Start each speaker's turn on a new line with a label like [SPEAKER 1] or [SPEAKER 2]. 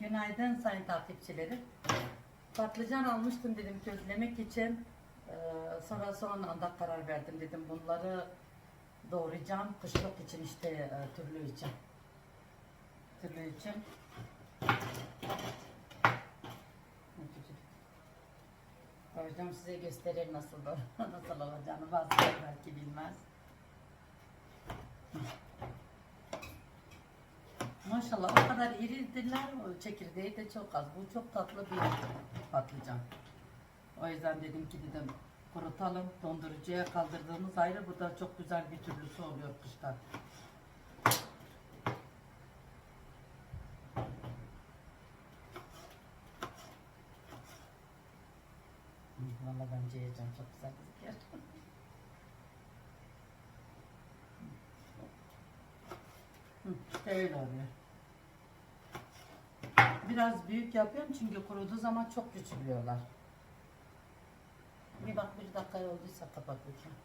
[SPEAKER 1] Günaydın sayın takipçilerim. Patlıcan almıştım dedim közlemek için. Ee, sonra son anda karar verdim dedim bunları doğrayacağım. Kışlık için işte e, türlü için. Türlü için. Hocam size gösterir nasıl da nasıl olacağını bazıları belki bilmez. Maşallah o kadar iridirler o çekirdeği de çok az. Bu çok tatlı bir patlıcan. O yüzden dedim ki dedim kurutalım dondurucuya kaldırdığımız ayrı bu da çok güzel bir türlüsü oluyor kıştan. Hı, Valla bence yiyeceğim çok güzel gözüküyor. İşte öyle oluyor. Biraz büyük yapıyorum çünkü kuruduğu zaman çok küçülüyorlar. Bir bak bir dakika olduysa kapatacağım.